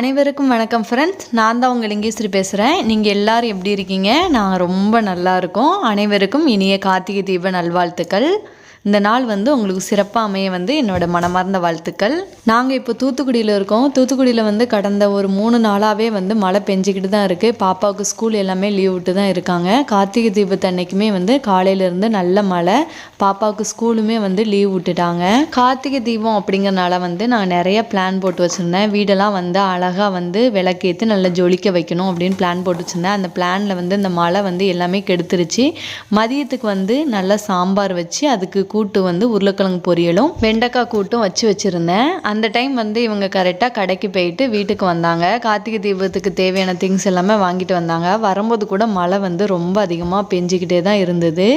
அனைவருக்கும் வணக்கம் ஃப்ரெண்ட்ஸ் நான் தான் உங்கள் லிங்கேஸ்வரி பேசுகிறேன் நீங்கள் எல்லோரும் எப்படி இருக்கீங்க? நான் ரொம்ப நல்லா இருக்கோம். அனைவருக்கும் இனிய கார்த்திகை தீப நல்வாழ்த்துக்கள். இந்த நாள் வந்து உங்களுக்கு சிறப்பாக அமைய வந்து என்னோட மனமார்ந்த வாழ்த்துக்கள். நாங்கள் இப்போ தூத்துக்குடியில் இருக்கோம். தூத்துக்குடியில் வந்து கடந்த ஒரு மூணு நாளாகவே வந்து மழை பெஞ்சிக்கிட்டு தான் இருக்குது பாப்பாவுக்கு ஸ்கூல் எல்லாமே லீவ் விட்டு தான் இருக்காங்க. கார்த்திகை தீபத்து அன்னைக்குமே வந்து காலையிலேருந்து நல்ல மழை. பாப்பாவுக்கு ஸ்கூலுமே வந்து லீவ் விட்டுட்டாங்க. கார்த்திகை தீபம் அப்படிங்கறனால வந்து நான் நிறைய பிளான் போட்டு வச்சுருந்தேன். வீடெல்லாம் வந்து அழகாக வந்து விளக்கேற்று நல்லா ஜொலிக்க வைக்கணும் அப்படின்னு பிளான் போட்டு வச்சுருந்தேன். அந்த பிளானில் வந்து இந்த மழை வந்து எல்லாமே கெடுத்துருச்சு. மதியத்துக்கு வந்து நல்லா சாம்பார் வச்சு அதுக்கு கூட்டு வந்து உருளைக்கிழங்கு பொரியலும் வெண்டைக்காய் கூட்டும் வச்சு வச்சுருந்தேன். அந்த டைம் வந்து இவங்க கரெக்டாக கடைக்கு போயிட்டு வீட்டுக்கு வந்தாங்க. கார்த்திகை தீபத்துக்கு தேவையான திங்ஸ் எல்லாமே வாங்கிட்டு வந்தாங்க. வரும்போது கூட மழை வந்து ரொம்ப அதிகமாக பெஞ்சிக்கிட்டே தான் இருந்தது.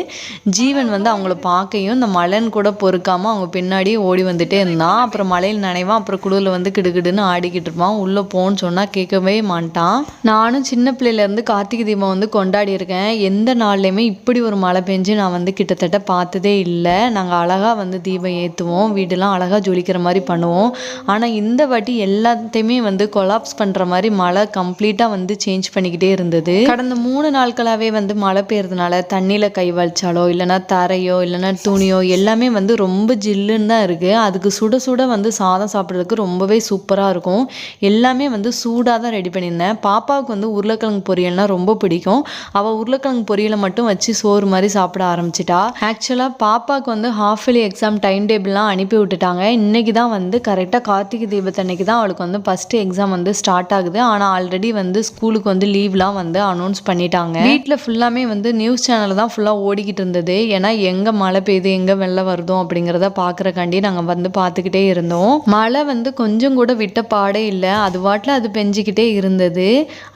ஜீவன் வந்து அவங்கள பார்க்கையும் இந்த மழைன்னு கூட பொறுக்காமல் அவங்க பின்னாடியே ஓடி வந்துட்டே இருந்தான். அப்புறம் மழையில் நனைவான். அப்புறம் குளிரில் வந்து கிடுகிடுன்னு ஆடிக்கிட்டு இருப்பான். உள்ளே போன்னு சொன்னால் கேட்கவே மாட்டான். நானும் சின்ன பிள்ளையிலேருந்து கார்த்திகை தீபம் வந்து கொண்டாடி இருக்கேன். எந்த நாள்லையுமே இப்படி ஒரு மழை பெஞ்சு நான் வந்து கிட்டத்தட்ட பார்த்ததே இல்லை. நாங்கள் அழகாக வந்து தீபம் ஏற்றுவோம் வீடெல்லாம் அழகாக ஜொலிக்கிற மாதிரி பண்ணுவோம். ஆனால் இந்த வாட்டி எல்லாத்தையுமே வந்து கொலாப்ஸ் பண்ணுற மாதிரி மழை கம்ப்ளீட்டாக வந்து சேஞ்ச் பண்ணிக்கிட்டே இருந்தது. கடந்த மூணு நாட்களாகவே வந்து மழை பெய்யறதுனால தண்ணியில் கை வலிச்சாலோ இல்லைன்னா தரையோ இல்லைன்னா துணியோ எல்லாமே வந்து ரொம்ப ஜில்லுன்னு தான் இருக்குது அதுக்கு சுட சுட வந்து சாதம் சாப்பிட்றதுக்கு ரொம்பவே சூப்பராக இருக்கும். எல்லாமே வந்து சூடாக தான் ரெடி பண்ணியிருந்தேன். பாப்பாவுக்கு வந்து உருளைக்கிழங்கு பொரியல்னால் ரொம்ப பிடிக்கும். அவள் உருளைக்கிழங்கு பொரியலை மட்டும் வச்சு சோறு மாதிரி சாப்பிட ஆரம்பிச்சிட்டா. ஆக்சுவலாக பாப்பாவுக்கு வந்து ஹாஃப் இயர்லி எக்ஸாம் டைம் டேபிள்லாம் அனுப்பி விட்டுட்டாங்க. இன்றைக்கி தான் வந்து கரெக்டாக கார்த்திகை தீபத்தன்னைக்கு தான் அவளுக்கு வந்து ஃபஸ்ட்டு எக்ஸாம் வந்து ஸ்டார்ட் ஆகுது. ஆனால் ஆல்ரெடி வந்து ஸ்கூலுக்கு வந்து லீவ்லாம் வந்து அனௌன்ஸ் பண்ணிட்டாங்க. வீட்டில் ஃபுல்லாமே வந்து நியூஸ் சேனல் தான் ஃபுல்லாக ஓடிக்கிட்டு இருந்தது. ஏன்னா எங்கே மழை பெய்யுது எங்கே வெள்ளம் வருதோ அப்படிங்கிறத பார்க்குறக்காண்டி நாங்கள் வந்து பார்த்துக்கிட்டே இருந்தோம். மழை வந்து கொஞ்சம் கூட விட்ட பாடே இல்லை. அது வாட்டில் அது பெஞ்சிக்கிட்டே இருந்தது.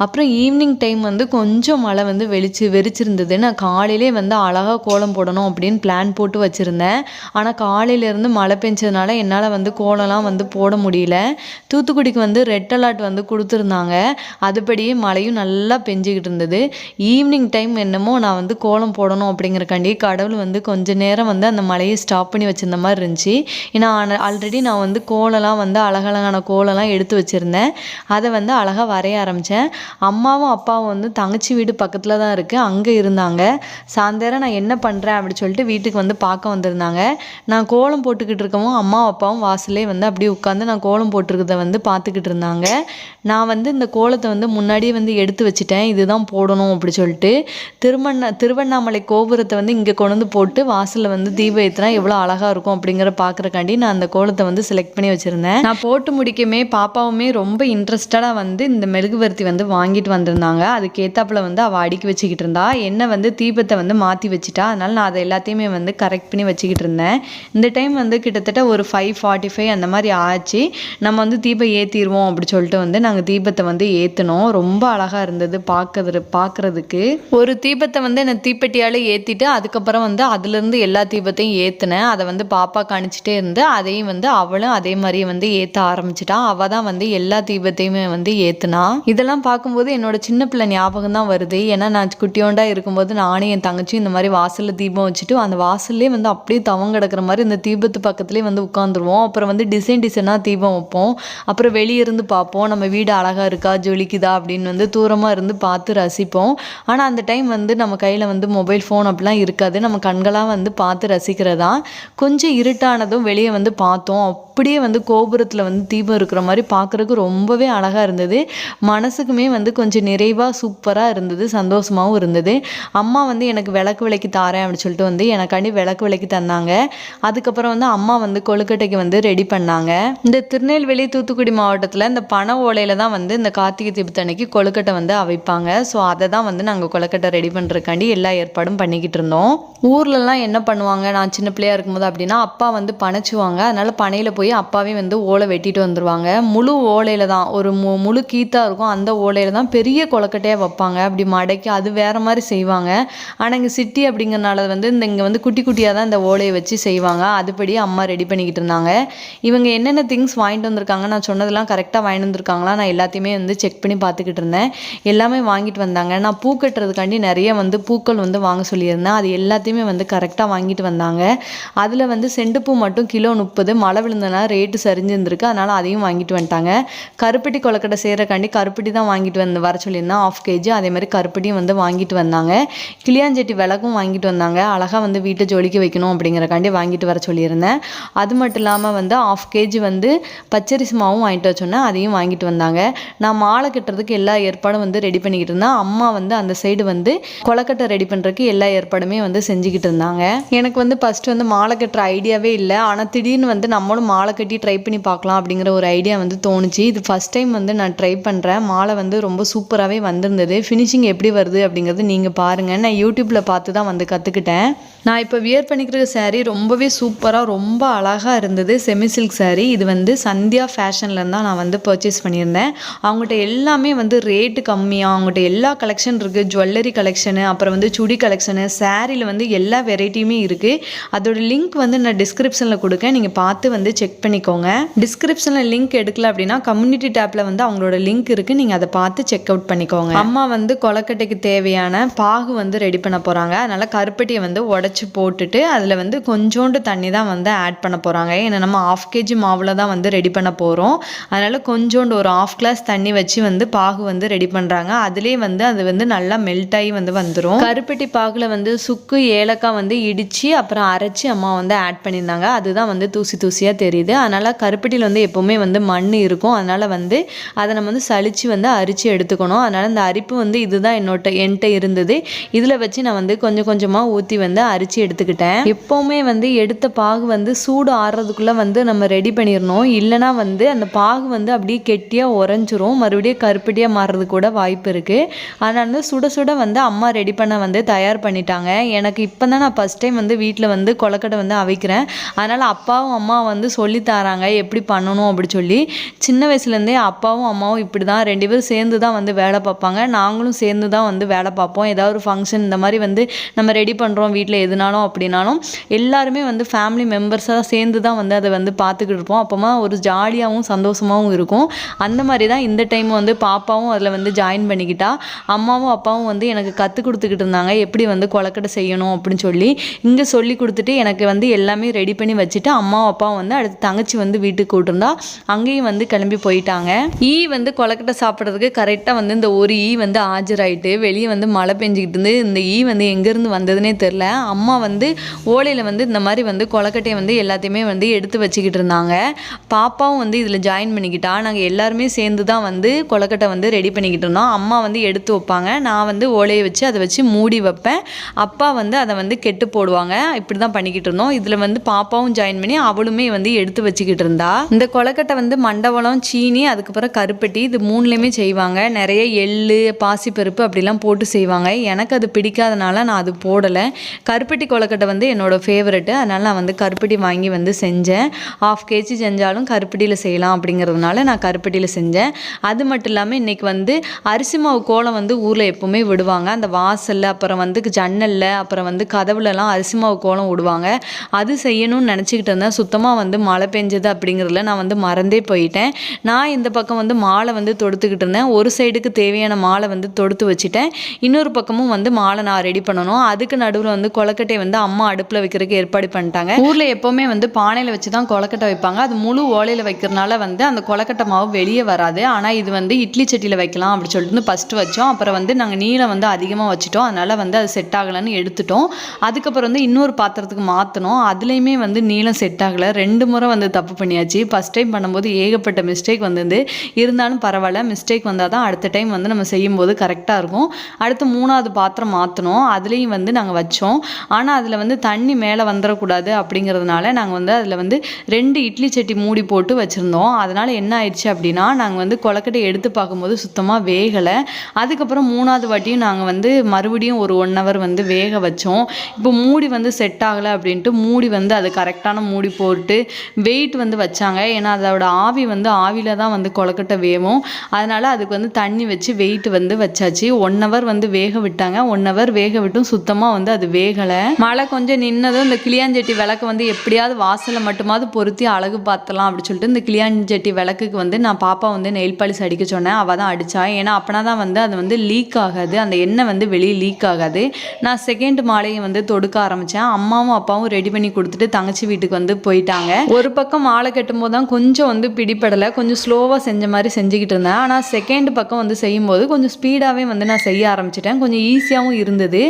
அப்புறம் ஈவினிங் டைம் வந்து கொஞ்சம் மழை வந்து வெளிச்சு வெறிச்சிருந்தது. நான் காலையிலே வந்து அழகாக கோலம் போடணும் அப்படின்னு பிளான் போட்டு வச்சுருந்தேன். ஆனால் காலையிலேருந்து மழை பெஞ்சதுனால என்னால் வந்து கோலம்லாம் வந்து போட முடியல. தூத்துக்குடிக்கு வந்து ரெட் அலர்ட் வந்து கொடுத்துருந்தாங்க. அதுபடியே மழையும் நல்லா பெஞ்சிக்கிட்டு இருந்தது. ஈவினிங் டைம் என்னமோ நான் வந்து கோலம் போடணும் அப்படிங்கிறக்காண்டி கடவுள் வந்து கொஞ்ச நேரம் வந்து அந்த மழையை ஸ்டாப் பண்ணி வச்சிருந்த மாதிரி இருந்துச்சு. ஏன்னா ஆல்ரெடி நான் வந்து கோலம்லாம் வந்து அழகழகான கோலம்லாம் எடுத்து வச்சுருந்தேன். அதை வந்து அழகாக வரைய ஆரம்பித்தேன் அம்மாவும் அப்பாவும் வந்து தங்கச்சி வீடு பக்கத்தில் தான் இருக்குது அங்கே இருந்தாங்க. சாயந்தரம் நான் என்ன பண்ணுறேன் அப்படின்னு சொல்லிட்டு வீட்டுக்கு வந்து பார்க்க வந்திருந்தாங்க. நான் கோலம் போட்டுக்கிட்டு இருக்கவும் அம்மா அப்பாவும் வாசல்லே வந்து அப்படியே உட்காந்து நான் கோலம் போட்டிருக்கிறத வந்து பார்த்துக்கிட்டு இருந்தாங்க. நான் வந்து இந்த கோலத்தை வந்து முன்னாடியே வந்து எடுத்து வச்சுட்டேன். இதுதான் போடணும் அப்படி சொல்லிட்டு திருவண்ணா திருவண்ணாமலை கோபுரத்தை வந்து இங்கே கொண்டு வந்து போட்டு வாசலில் வந்து தீபம் ஏற்றினா எவ்வளோ அழகாக இருக்கும் அப்படிங்கிற பார்க்குறக்காண்டி நான் அந்த கோலத்தை வந்து செலக்ட் பண்ணி வச்சுருந்தேன். நான் போட்டு முடிக்கமே பாப்பாவுமே ரொம்ப இன்ட்ரெஸ்டடாக வந்து இந்த மெழுகுவர்த்தி வந்து வாங்கிட்டு வந்திருந்தாங்க. அதுக்கேற்றாப்பில் வந்து அவள் அடுக்கி வச்சுக்கிட்டு இருந்தா. என்ன வந்து தீபத்தை வந்து மாற்றி வச்சுட்டா. அதனால் நான் அதை எல்லாத்தையுமே வந்து கரெக்ட் பண்ணி வச்சுக்கிட்டு இருந்தேன். இந்த டைம் வந்து கிட்டத்தட்ட ஒரு ஃபைவ் ஃபார்ட்டி ஃபைவ் அந்த மாதிரி ஆச்சு. நம்ம வந்து தீபம் ஏற்றிடுவோம் அப்படி சொல்லிட்டு வந்து நாங்கள் தீபத்தை வந்து ஏற்றினோம் ரொம்ப அழகாக இருந்தது பார்க்கறது பார்க்குறதுக்கு ஒரு தீபத்தை வந்து என்னை தீப்பெட்டியால் ஏற்றிட்டு அதுக்கப்புறம் வந்து அதுலேருந்து எல்லா தீபத்தையும் ஏற்றினேன் அதை வந்து பாப்பா காணிச்சிட்டே இருந்து அதையும் வந்து அவளும் அதே மாதிரி வந்து ஏற்ற ஆரம்பிச்சிட்டா. அவள் தான் வந்து எல்லா தீபத்தையுமே வந்து ஏற்றுனா இதெல்லாம் பார்க்கும்போது என்னோட சின்ன பிள்ளை ஞாபகம் தான் வருது. ஏன்னா நான் குட்டியோண்டா இருக்கும்போது நானும் என் தங்கச்சியும் இந்த மாதிரி வாசலில் தீபம் வச்சுட்டு அந்த வாசல்லே வந்து அப்படியே தவம் கிடக்கிற மாதிரி இந்த தீபத்து பக்கத்துலேயே வந்து உட்காந்துருவோம் அப்புறம் வந்து டிசைன் டிசைனாக தீபம் வைப்போம். அப்புறம் வெளியே இருந்து பார்ப்போம். நம்ம வீடு அழகாக இருக்கா? ஜொலிக்குதா? அப்படின்னு வந்து தூரமாக இருந்து பார்த்து ரசிப்போம். ஆனால் அந்த டைம் வந்து நம்ம கையில் வந்து மொபைல் ஃபோன் அப்படிலாம் இருக்காது. நம்ம கண்களாக வந்து பார்த்து ரசிக்கிறதா? கொஞ்சம் இருட்டானதும் வெளியே வந்து பார்த்தோம். அப்படியே வந்து கோபுரத்தில் வந்து தீபம் இருக்கிற மாதிரி பார்க்குறதுக்கு ரொம்பவே அழகாக இருந்தது. மனசுக்குமே வந்து கொஞ்சம் நிறைவாக சூப்பராக இருந்தது. சந்தோஷமாகவும் இருந்தது. அம்மா வந்து எனக்கு விளக்கு விளக்கி தாரேன் அப்படின்னு சொல்லிட்டு வந்து எனக்காண்டி விளக்கு விளக்கி தந்தாங்க. அதுக்கப்புறம் வந்து அம்மா வந்து கொழுக்கட்டைக்கு வந்து ரெடி பண்ணாங்க. இந்த திருநெல்வேலி தூத்துக்குடி மாவட்டத்தில் இந்த பனை ஓலையில் தான் வந்து இந்த கார்த்திகை தீபத்தன்னைக்கு கொழுக்கட்டை வந்து அவைப்பாங்க. ஸோ அதை தான் வந்து நாங்கள் கொழுக்கட்டை ரெடி பண்ணுறதுக்காண்டி எல்லா ஏற்பாடும் பண்ணிக்கிட்டு இருந்தோம். ஊர்லலாம் என்ன பண்ணுவாங்க? நான் சின்ன பிள்ளையா இருக்கும்போது அப்படின்னா அப்பா வந்து பனைச்சுவாங்க. அதனால் பனையில் போய் அப்பாவே வந்து ஓலை வெட்டிட்டு வந்துடுவாங்க முழு ஓலையில் தான். ஒரு மு முழு கீத்தாக இருக்கும். அந்த ஓலையில் தான் பெரிய கொழுக்கட்டையாக வைப்பாங்க. அப்படி மடக்கி அது வேறு மாதிரி செய்வாங்க. ஆனால் இங்கே சிட்டி அப்படிங்கிறனால வந்து இந்த இங்கே வந்து குட்டி குட்டியாக தான் அந்த ஓலையை வச்சு செய்வாங்க. அதுபடி அம்மா ரெடி பண்ணிக்கிட்டு இருந்தாங்க. இவங்க என்னென்ன திங்ஸ் வாங்கிட்டு வந்திருக்காங்க நான் சொன்னதெல்லாம் கரெக்டாக வாங்கிட்டு வந்திருக்காங்களா? நான் எல்லாத்தையுமே வந்து செக் பண்ணி பார்த்துக்கிட்டு இருந்தேன். எல்லாமே வாங்கிட்டு வந்தாங்க. நான் பூ கட்டுறதுக்காண்டி நிறைய வந்து பூக்கள் வந்து வாங்க சொல்லியிருந்தேன். அது எல்லாத்தையுமே வந்து கரெக்டாக வாங்கிட்டு வந்தாங்க. அதில் வந்து செண்டுப்பூ மட்டும் கிலோ முப்பது. மழை விழுந்ததுனால ரேட்டு சரிஞ்சிருந்துருக்கு. அதனால் அதையும் வாங்கிட்டு வந்துட்டாங்க. கருப்பட்டி கொலக்கட்டை செய்கிறக்காண்டி கருப்பட்டி தான் வாங்கிட்டு வந்து வர சொல்லியிருந்தேன். ஆஃப் கேஜி அதே மாதிரி கருப்பட்டியும் வந்து வாங்கிட்டு வந்தாங்க. கிளியாஞ்செட்டி விளக்கும் வாங்கிட்டு வந்தாங்க. அழகாக வந்து வீட்டை ஜொலிக்க வைக்கணும் அப்படிங்கிறக்காண்டி வாங்கிட்டு வர சொல்லியிருந்தேன். அது மட்டும் இல்லாமல் வந்து ஆஃப் கேஜி வந்து பச்சரிசி மாவும் வாங்கிட்டு வர சொன்னேன். அதையும் வாங்கிட்டு வந்தாங்க. நான் மாலை கட்டுறதுக்கு எல்லா ஏற்பாடும் வந்து ரெடி பண்ணிக்கிட்டு இருந்தேன். அம்மா வந்து அந்த சைடு வந்து கொலக்கட்டை ரெடி பண்ணுறதுக்கு எல்லா ஏற்பாடுமே வந்து செஞ்சுக்கிட்டு இருந்தாங்க. எனக்கு வந்து ஃபஸ்ட்டு வந்து மாலை கட்டுற ஐடியாவே இல்லை. ஆனால் திடீர்னு வந்து நம்மளும் மாலை கட்டி ட்ரை பண்ணி பார்க்கலாம் அப்படிங்கிற ஒரு ஐடியா வந்து தோணுச்சு. இது ஃபஸ்ட் டைம் வந்து நான் ட்ரை பண்ணுறேன் மாலை வந்து ரொம்ப சூப்பராகவே வந்திருந்தது. ஃபினிஷிங் எப்படி வருது அப்படிங்கிறது நீங்கள் பாருங்கள் நான் யூடியூப்பில் பார்த்து தான் வந்து கற்றுக்கிட்டேன் நான் இப்போ வியர் பண்ணிக்கிற சாரீ ரொம்பவே சூப்பராக ரொம்ப அழகாக இருந்தது. Semi silk saree. இது வந்து சந்தியா ஃபேஷன்லேருந்து தான் நான் வந்து பர்ச்சேஸ் பண்ணியிருந்தேன். அவங்ககிட்ட எல்லாமே வந்து ரேட்டு கம்மியாக அவங்ககிட்ட எல்லா கலெக்ஷன் இருக்குது ஜுவல்லரி கலெக்ஷனு அப்புறம் வந்து சுடி கலெக்ஷனு சாரியில் வந்து எல்லா வெரைட்டியுமே இருக்குது அதோட லிங்க் வந்து நான் டிஸ்கிரிப்ஷனில் கொடுக்கேன். நீங்கள் பார்த்து வந்து செக் பண்ணிக்கோங்க. டிஸ்கிரிப்ஷனில் லிங்க் எடுக்கல அப்படின்னா கம்யூனிட்டி டேப்பில் வந்து அவங்களோட லிங்க் இருக்குது நீங்கள் அதை பார்த்து செக் அவுட் பண்ணிக்கோங்க. அம்மா வந்து கொலக்கட்டைக்கு தேவையான பாகு வந்து ரெடி பண்ண போகிறாங்க அதனால் கருப்பட்டியை வந்து உடச்சி போட்டுட்டு அதில் வந்து கொஞ்சோண்டு தண்ணி தான் வந்து ஆட் பண்ண போகிறாங்க ஏன்னா நம்ம ஆஃப் கேஜி மாவில் தான் வந்து ரெடி பண்ண போகிறோம் அதனால் கொஞ்சோண்டு ஒரு ஆஃப் கிளாஸ் தண்ணி வச்சு வந்து பாகு வந்து ரெடி பண்ணுறாங்க அதுலேயே வந்து அது வந்து நல்லா மெல்ட் ஆகி வந்து வந்துடும் கருப்பட்டி பாகில் வந்து சுக்கு ஏலக்காய் வந்து இடித்து அப்புறம் அரைச்சி அம்மா வந்து ஆட் பண்ணியிருந்தாங்க. அதுதான் வந்து தூசி தூசியாக தெரியுது. அதனால் கருப்பட்டியில் வந்து எப்போவுமே வந்து மண் இருக்கும். அதனால் வந்து அதை நம்ம வந்து சளிச்சு வந்து அரிச்சு எடுத்துக்கணும். அதனால் இந்த அரிப்பு வந்து இதுதான் என்னோட என்கிட்ட இருந்தது. இதில் வச்சு நான் வந்து கொஞ்சம் கொஞ்சமாக ஊற்றி வந்து அரிச்சு எடுத்துக்கிட்டேன். எப்போவுமே வந்து எடுத்த பாகு வந்து சூடு ஆறுறதுக்குள்ளே வந்து நம்ம ரெடி பண்ணிடணும் இல்லைனா வந்து அந்த பாகு வந்து அப்படியே கெட்டியாக உறைஞ்சிரும். மறுபடியும் கருப்பட்டியாக மாறுறது கூட வாய்ப்பு இருக்குது அதனால வந்து சுட சுட வந்து அம்மா ரெடி பண்ண வந்து தயார் பண்ணிட்டாங்க. எனக்கு இப்போ தான் நான் ஃபஸ்ட் டைம் வந்து வீட்டில் வந்து கொலக்கட்டை வந்து அவிக்கிறேன். அதனால் அப்பாவும் அம்மா வந்து சொல்லி தராங்க. எப்படி பண்ணணும் அப்படி சொல்லி. சின்ன வயசுலேருந்தே அப்பாவும் அம்மாவும் இப்படி தான் ரெண்டு பேரும் சேர்ந்து தான் வந்து வேலை பார்ப்பாங்க. நாங்களும் சேர்ந்து தான் வந்து வேலை பார்ப்போம். ஏதாவது ஒரு ஃபங்க்ஷன் இந்த மாதிரி வந்து நம்ம ரெடி பண்ணுறோம் வீட்டில் எதுனாலும் அப்படின்னாலும். எல்லாருமே வந்து ஃபேமிலி மெம்பர்ஸாக சேர்ந்து தான் வந்து அதை வந்து பார்த்துக்கிட்டு இருப்போம். அப்போமா ஒரு ஜாலியாகவும் சந்தோஷமாகவும் இருக்கும். அந்த மாதிரி தான் இந்த டைம் வந்து பாப்பாவும் அதில் வந்து ஜாயின் பண்ணிக்கிட்டா அம்மாவும் அப்பாவும் வந்து எனக்கு கற்றுக் கொடுத்துக்கிட்டு இருந்தாங்க. எப்படி வந்து கொலக்கடை செய்யணும் அப்படின்னு சொல்லி இங்கே சொல்லி கொடுத்துட்டு எனக்கு வந்து எல்லாமே ரெடி பண்ணி வச்சுட்டு அம்மாவும் அப்பாவும் வந்து அடுத்து தங்கச்சி வந்து வீட்டுக்கு கூட்டிருந்தா அங்கேயும் வந்து கிளம்பி போயிட்டாங்க. ஈ வந்து கொலக்கட்டை சாப்பிட்றதுக்கு கரெக்டாக வந்து இந்த ஒரு ஈ வந்து ஆஜராயிட்டு வெளியே வந்து மழை பெஞ்சிக்கிட்டு இருந்து இந்த ஈ வந்து எங்கேருந்து வந்ததுன்னே தெரில அம்மா வந்து ஓலையில் வந்து இந்த மாதிரி வந்து கொலக்கட்டையை வந்து எல்லாத்தையுமே வந்து எடுத்து வச்சுக்கிட்டு இருந்தாங்க. பாப்பாவும் வந்து இதில் ஜாயின் பண்ணிக்கிட்டா. நாங்கள் எல்லாருமே சேர்ந்து தான் வந்து கொலக்கட்டை வந்து ரெடி பண்ணிக்கிட்டு இருந்தோம். அம்மா வந்து எடுத்து வைப்பாங்க. நான் வந்து ஓலையை வச்சு அதை வச்சு மூடி வைப்பேன். அப்பா வந்து அதை வந்து கெட்டு போடுவாங்க. இப்படி தான் பண்ணிக்கிட்டு இருந்தோம். இதில் வந்து பாப்பாவும் ஜாயின் பண்ணி அவளுமே வந்து எடுத்து வச்சுக்கிட்டு இருந்தா. இந்த கொலக்கட்டை வந்து மண்டபலம் சீனி அதுக்கப்புறம் கருப்பட்டி இது மூணுலேயுமே செய்வாங்க. நிறைய எள்ளு பாசிப்பருப்பு அப்படிலாம் போட்டு செய்வாங்க. எனக்கு அது பிடிக்காதனால நான் அது போடலை. கருப்பட்டி கொலக்கட்டை வந்து என்னோடய ஃபேவரெட்டு அதனால் நான் வந்து கருப்பட்டி வாங்கி வந்து செஞ்சேன். ஆஃப் கேஜி செஞ்சாலும் கருப்பட்டியில் செய்யலாம் அப்படிங்கிறதுனால நான் கருப்பட்டியில் செஞ்சேன். அது மட்டும் இல்லாமல் இன்றைக்கி வந்து அரிசி மாவு கோலம் வந்து ஊரில் எப்போவுமே விடுவாங்க. அந்த வாசலில் அப்புறம் வந்து ஜன்னலில் அப்புறம் வந்து கதவுலலாம் அரிசி மாவு கோலம் விடுவாங்க. அது செய்யணும்னு நினச்சிக்கிட்டு இருந்தேன். சுத்தமாக வந்து மழை பெஞ்சது அப்படிங்கிறதுல நான் வந்து மறந்தே போயிட்டேன். நான் இந்த பக்கம் வந்து மாலை வந்து தொடுத்துக்கிட்டு இருந்தேன். ஒரு சைடுக்கு தேவையான மாலை வந்து தொடுத்து வச்சுட்டேன். இன்னொரு பக்கமும் வந்து மாலை நான் ரெடி பண்ணணும். அதுக்கு நடுவில் வந்து கொலக்கட்டையை வந்து அம்மா அடுப்பு அடுப்பில் வைக்கிறதுக்கு ஏற்பாடு பண்ணிட்டாங்க. ஊரில் எப்போவுமே வந்து பானையில் வச்சு தான் கொலக்கட்டை வைப்பாங்க. அது முழு ஓலையில் வைக்கிறனால வந்து அந்த கொலக்கட்டை மாவு வெளியே வராது. ஆனால் இது வந்து இட்லி சட்டியில் வைக்கலாம் அப்படி சொல்லிட்டு ஃபஸ்ட்டு வச்சோம். அப்புறம் வந்து நாங்கள் நீளம் வந்து அதிகமாக வச்சுட்டோம். அதனால் வந்து அது செட் ஆகலைன்னு எடுத்துட்டோம். அதுக்கப்புறம் வந்து இன்னொரு பாத்திரத்துக்கு மாற்றினோம் அதுலேயுமே வந்து நீளம் செட் ஆகலை. ரெண்டு முறை வந்து தப்பு பண்ணியாச்சு. ஃபஸ்ட் டைம் பண்ணும்போது ஏகப்பட்ட மிஸ்டேக் வந்தது. இருந்தாலும் பரவாயில்ல. மிஸ்டேக் வந்தால் தான் அடுத்த டைம் வந்து நம்ம செய்யும்போது கரெக்டாக இருக்கும். அடுத்து மூணாவது பாத்திரம் மாற்றினோம் அதுலேயும் வந்து நாங்கள் வச்சோம். ஆனால் அதில் வந்து தண்ணி மேலே வந்துடக்கூடாது அப்படிங்கிறதுனால நாங்கள் வந்து அதில் வந்து ரெண்டு இட்லி சட்டி மூடி போட்டு வச்சுருந்தோம். அதனால் என்ன ஆயிடுச்சு அப்படின்னா நாங்கள் வந்து கொலக்கட்டை எடுத்து பார்க்கும்போது சுத்தமாக வேகலை. அதுக்கப்புறம் மூணாவது வாட்டியும் நாங்கள் வந்து மறுபடியும் ஒரு ஒன் ஹவர் வந்து வேக வச்சோம். இப்போ மூடி வந்து செட் ஆகலை அப்படின்ட்டு மூடி வந்து அது கரெக்டான மூடி போட்டு வெயிட் வந்து வச்சாங்க. ஏன்னா அதோட ஆவி வந்து ஆவியில் தான் வந்து கொலக்கட்டை வேவும். அதனால் அதுக்கு வந்து தண்ணி வச்சு வெயிட் வந்து வச்சாச்சு. ஒன் ஹவர் வந்து வேக விட்டாங்க. ஒன் ஹவர் வேக விட்டும் சுத்தமாக வந்து அது வேகலை. மழை கொஞ்சம் நின்னதும் இந்த கிளியாஞ்சட்டி விளக்கு வந்து எப்படியாவது வாசலில் மட்டுமாவது பொருத்தி அழகு பார்த்தலாம் அப்படின்னு சொல்லிட்டு இந்த கிளியாஞ்சட்டி விளக்குக்கு வந்து நான் பாப்பா வந்து நெயில் பாலிஷ் அடிக்க சொன்னேன். அவள் தான் அடித்தா ஏன்னா அப்போனா தான் வந்து அது வந்து லீக் ஆகாது. அந்த எண்ணெய் வந்து வெளியே லீக் ஆகாது. நான் செகண்ட் மாலையை வந்து தொடுக்க ஆரம்பித்தேன் அம்மாவும் அப்பாவும் ரெடி பண்ணி கொடுத்துட்டு தங்கச்சி வீட்டுக்கு வந்து போயிட்டாங்க. ஒரு பக்கம் மாலை கட்டும் போது தான் கொஞ்சம் வந்து பிடிப்படலை கொஞ்சம் ஸ்லோவாக செஞ்ச மாதிரி செஞ்சுக்கிட்டு இருந்தேன். ஆனால் செகண்ட் பக்கம் வந்து செய்யும்போது கொஞ்சம் ஸ்பீடாகவே வந்து நான் செய்ய ஆரம்பிச்சிட்டேன். கொஞ்சம் ஈஸியாகவும் இருந்தது.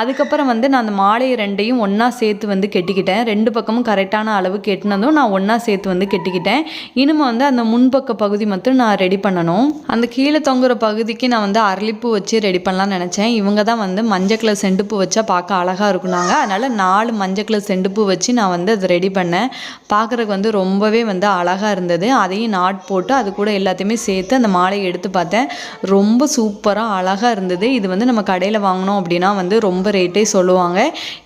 அதுக்கப்புறம் வந்து நான் அந்த மாலையை ரெண்டையும் ஒன்று ஒன்றா சேர்த்து வந்து கெட்டிக்கிட்டேன். ரெண்டு பக்கமும் கரெக்டான அளவு கெட்டினதும் நான் ஒன்றா சேர்த்து வந்து கெட்டிக்கிட்டேன். இனிமே வந்து அந்த முன்பக்க பகுதி மட்டும் நான் ரெடி பண்ணணும். அந்த கீழே தொங்குற பகுதிக்கு நான் வந்து அரளிப்பூ வச்சு ரெடி பண்ணலாம்னு நினச்சேன். இவங்க தான் வந்து மஞ்சள் கலர் செண்டுப்பூ வச்சா பார்க்க அழகாக இருக்குனாங்க அதனால் நாலு மஞ்சள் கலர் செண்டுப்பூ வச்சு நான் வந்து அதை ரெடி பண்ணேன். பார்க்குறதுக்கு வந்து ரொம்பவே வந்து அழகாக இருந்தது. அதையும் நாட் போட்டு அது கூட எல்லாத்தையுமே சேர்த்து அந்த மாலையை எடுத்து பார்த்தேன். ரொம்ப சூப்பராக அழகாக இருந்தது. இது வந்து நம்ம கடையில் வாங்கினோம் அப்படின்னா வந்து ரொம்ப ரேட்டே சொல்லுவாங்க.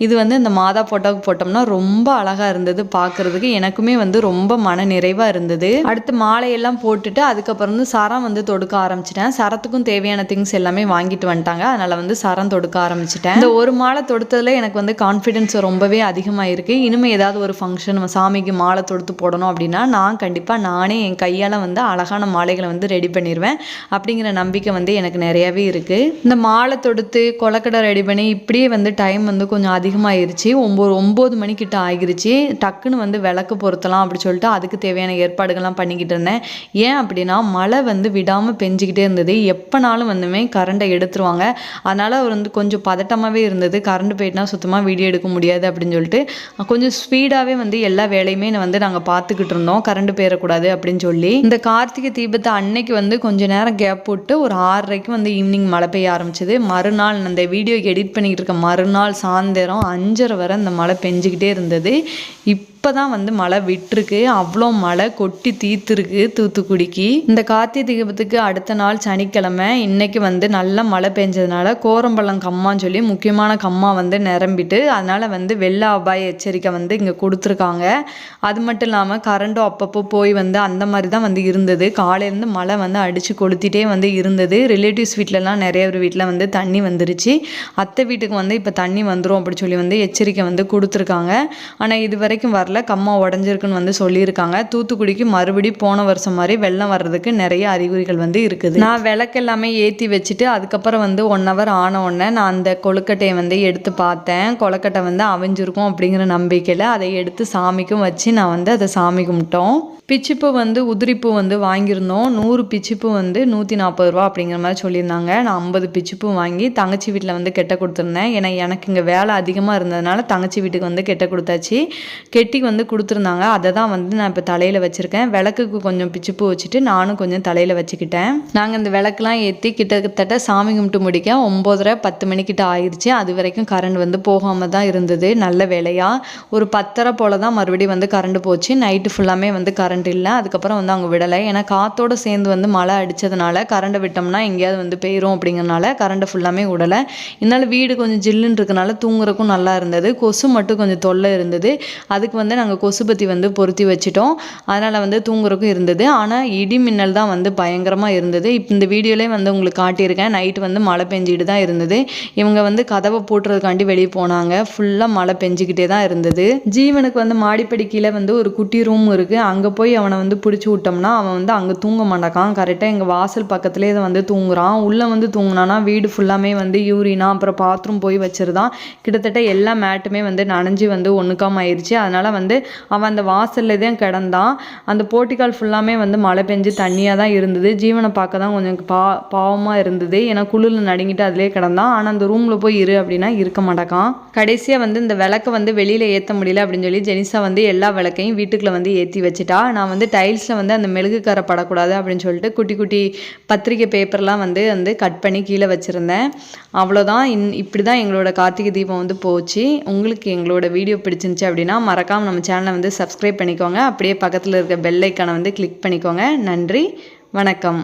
இது வந்து இந்த மாதா ஃபோட்டோவுக்கு போட்டோம்னா ரொம்ப அழகாக இருந்தது பார்க்குறதுக்கு எனக்குமே வந்து ரொம்ப மன நிறைவாக இருந்தது. அடுத்து மாலையெல்லாம் போட்டுட்டு அதுக்கப்புறம் வந்து சரம் வந்து தொடுக்க ஆரம்பிச்சிட்டேன். சரத்துக்கும் தேவையான திங்ஸ் எல்லாமே வாங்கிட்டு வந்துட்டாங்க. அதனால் வந்து சரம் தொடுக்க ஆரம்பிச்சிட்டேன். இந்த ஒரு மாலை தொடுத்ததில் எனக்கு வந்து கான்ஃபிடென்ஸ் ரொம்பவே அதிகமாக இருக்குது இனிமேல் ஏதாவது ஒரு ஃபங்க்ஷன் சாமிக்கு மாலை தொடுத்து போடணும் அப்படின்னா நான் கண்டிப்பாக நானே என் கையால் வந்து அழகான மாலைகளை வந்து ரெடி பண்ணிடுவேன் அப்படிங்கிற நம்பிக்கை வந்து எனக்கு நிறையவே இருக்குது இந்த மாலை தொடுத்து கொலக்கடை ரெடி பண்ணி இப்படியே வந்து டைம் வந்து கொஞ்சம் அதிகமாகிருச்சு ஒம்பது ஒம்பது மணிக்கிட்ட ஆகிருச்சு டக்குன்னு வந்து விளக்கு பொருத்தலாம் அப்படி சொல்லிட்டு அதுக்கு தேவையான ஏற்பாடுகள்லாம் பண்ணிக்கிட்டு இருந்தேன். ஏன் அப்படின்னா மழை வந்து விடாமல் பெஞ்சிக்கிட்டே இருந்தது. எப்போனாலும் வந்துமே கரண்டை எடுத்துருவாங்க. அதனால் அவர் வந்து கொஞ்சம் பதட்டமாகவே இருந்தது. கரண்ட் போயிட்டுனா சுத்தமாக வீடியோ எடுக்க முடியாது அப்படின்னு சொல்லிட்டு கொஞ்சம் ஸ்பீடாகவே வந்து எல்லா வேலையுமே வந்து நாங்கள் பார்த்துக்கிட்டு இருந்தோம். கரண்ட் போயிடக்கூடாது அப்படின்னு சொல்லி. இந்த கார்த்திகை தீபத்தை அன்னைக்கு வந்து கொஞ்ச நேரம் கேப் போட்டு ஒரு ஆறரைக்கு வந்து ஈவினிங் மழை பெய்ய ஆரம்பிச்சது. மறுநாள் அந்த வீடியோக்கு எடிட் பண்ணிக்கிட்டு இருக்க மறுநாள் சாயந்தரம் அஞ்சரை வர அந்த மழை பெஞ்சிக்கிட்டே இருந்தது. இப் இப்போ தான் வந்து மழை விட்டுருக்கு. அவ்வளோ மழை கொட்டி தீத்துருக்கு தூத்துக்குடிக்கு. இந்த கார்த்திகை தீபத்துக்கு அடுத்த நாள் சனிக்கிழமை இன்னைக்கு வந்து நல்ல மழை பெஞ்சதுனால கோரம்பள்ளம் கம்மான்னு சொல்லி முக்கியமான கம்மா வந்து நிரம்பிட்டு அதனால் வந்து வெள்ள அபாய எச்சரிக்கை வந்து இங்கே கொடுத்துருக்காங்க. அது மட்டும் இல்லாமல் கரண்ட்டும் அப்பப்போ போய் வந்து அந்த மாதிரி தான் வந்து இருந்தது. காலையிலேருந்து மழை வந்து அடித்து கொளுத்திட்டே வந்து இருந்தது. ரிலேட்டிவ்ஸ் வீட்டிலலாம் நிறைய ஒரு வீட்டில் வந்து தண்ணி வந்துருச்சு. அத்தை வீட்டுக்கு வந்து இப்போ தண்ணி வந்துடும் அப்படின்னு சொல்லி வந்து எச்சரிக்கை வந்து கொடுத்துருக்காங்க. ஆனால் இது வரைக்கும் வரல. கம்மா உடஞ்சிருக்குன்னு வந்து சொல்லியிருக்காங்க. தூத்துக்குடிக்கு மறுபடி போன வருஷம் மாதிரி வெள்ளம் வர்றதுக்கு நிறைய அறிகுறிகள் வந்து இருக்குது. நான் விளக்கு எல்லாமே ஏற்றி வச்சுட்டு அதுக்கப்புறம் வந்து ஒன் ஹவர் ஆன உடனே நான் அந்த கொழுக்கட்டையை வந்து எடுத்து பார்த்தேன். கொழுக்கட்டை வந்து அவிஞ்சிருக்கும் அப்படிங்கிற நம்பிக்கையில் அதை எடுத்து சாமிக்கும் வச்சு நான் வந்து அதை சாமி கும்பிட்டோம். பிச்சிப்பூ வந்து உதிரிப்பூ வந்து வாங்கியிருந்தோம். நூறு பிச்சுப்பு வந்து நூற்றி நாற்பது ரூபா அப்படிங்கிற மாதிரி சொல்லியிருந்தாங்க. நான் ஐம்பது பிச்சுப்பும் வாங்கி தங்கச்சி வீட்டில் வந்து கெட்ட கொடுத்துருந்தேன். ஏன்னா எனக்கு இங்கே வேலை அதிகமாக இருந்ததுனால தங்கச்சி வீட்டுக்கு வந்து கெட்ட கொடுத்தாச்சு. கெட்டி வந்து கொடுத்துருந்தாங்க. அதை தான் வந்து நான் இப்போ தலையில் வச்சுருக்கேன். விளக்குக்கு கொஞ்சம் பிச்சிப்பூ வச்சுட்டு நானும் கொஞ்சம் தலையில் வச்சுக்கிட்டேன். நாங்கள் இந்த விளக்குலாம் ஏற்றி கிட்டத்தட்ட சாமி கும்பிட்டு முடிக்க ஒம்போதரை பத்து மணிக்கிட்ட ஆயிடுச்சு அது வரைக்கும் கரண்ட் வந்து போகாமல் தான் இருந்தது. நல்ல வேலையாக ஒரு பத்தரை போல் தான் மறுபடியும் வந்து கரண்ட் போச்சு. நைட்டு ஃபுல்லாமே வந்து கரண்ட் இல்லை. அதுக்கப்புறம் வந்து அவங்க விடலை. ஏன்னா காற்றோடு சேர்ந்து வந்து மழை அடித்ததுனால கரண்ட்டை விட்டோம்னா எங்கேயாவது வந்து பெய்யும் அப்படிங்கிறனால கரண்ட்டை ஃபுல்லாமே விடலை. இருந்தாலும் வீடு கொஞ்சம் ஜில்லுன்னு இருக்கனால தூங்குறக்கும் நல்லா இருந்தது. கொசு மட்டும் கொஞ்சம் தொல்லை இருந்தது. அதுக்கு வந்து வந்து நாங்கள் கொசுபத்தி வந்து பொருத்தி வச்சிட்டோம். அதனால் வந்து தூங்குறக்கும் இருந்தது. ஆனால் இடி மின்னல் தான் வந்து பயங்கரமாக இருந்தது. இப்போ இந்த வீடியோலேயே வந்து உங்களுக்கு காட்டியிருக்கேன். நைட்டு வந்து மழை பெஞ்சிட்டு தான் இருந்தது. இவங்க வந்து கதவை போட்டுறதுக்காண்டி வெளியே போனாங்க. ஃபுல்லாக மழை பெஞ்சிக்கிட்டே தான் இருந்தது. ஜீவனுக்கு வந்து மாடிப்படி கீழே வந்து ஒரு குட்டி ரூம் இருக்குது அங்கே போய் அவனை வந்து பிடிச்சி விட்டோம்னா அவன் வந்து அங்கே தூங்க மாட்டாக்கான் கரெக்டாக எங்கள் வாசல் பக்கத்துலேயே இதை வந்து தூங்குறான். உள்ளே வந்து தூங்கினானா வீடு ஃபுல்லாமே வந்து யூரினா அப்புறம் பாத்ரூம் போய் வச்சுருந்தான். கிட்டத்தட்ட எல்லா மேட்டுமே வந்து நனைஞ்சு வந்து ஒன்றுக்காம ஆயிடுச்சு அதனால் வந்து அவன் அந்த வாசல்ல தான் கிடந்தான். அந்த போட்டிக்கால் ஃபுல்லாமே வந்து மழை பெஞ்சு தண்ணியாக தான் இருந்தது. ஜீவனை பார்க்க தான் கொஞ்சம் பா பாவமாக இருந்தது. ஏன்னா குளிரில் நடுங்கிட்டு அதிலே கிடந்தான். ஆனால் அந்த ரூமில் போய் இரு அப்படின்னா இருக்க மாட்டாக்கான். கடைசியாக வந்து இந்த விளக்கை வந்து வெளியில் ஏற்ற முடியல அப்படின்னு சொல்லி ஜெனிசா வந்து எல்லா விளக்கையும் வீட்டுக்குள்ளே வந்து ஏற்றி வச்சுட்டா. நான் வந்து டைல்ஸில் வந்து அந்த மெழுகுக்கரை படக்கூடாது அப்படின்னு சொல்லிட்டு குட்டி குட்டி பத்திரிக்கை பேப்பர்லாம் வந்து வந்து கட் பண்ணி கீழே வச்சுருந்தேன். அவ்வளோதான் இன் இப்படி தான் எங்களோட கார்த்திகை தீபம் வந்து போச்சு. உங்களுக்கு எங்களோட வீடியோ பிடிச்சிருந்துச்சு அப்படின்னா மறக்காமல் மறக்காமல் நம்ம சேனலை வந்து சப்ஸ்கிரைப் பண்ணிக்கோங்க. அப்படியே பக்கத்தில் இருக்க பெல் ஐக்கானை வந்து கிளிக் பண்ணிக்கோங்க. நன்றி. வணக்கம்.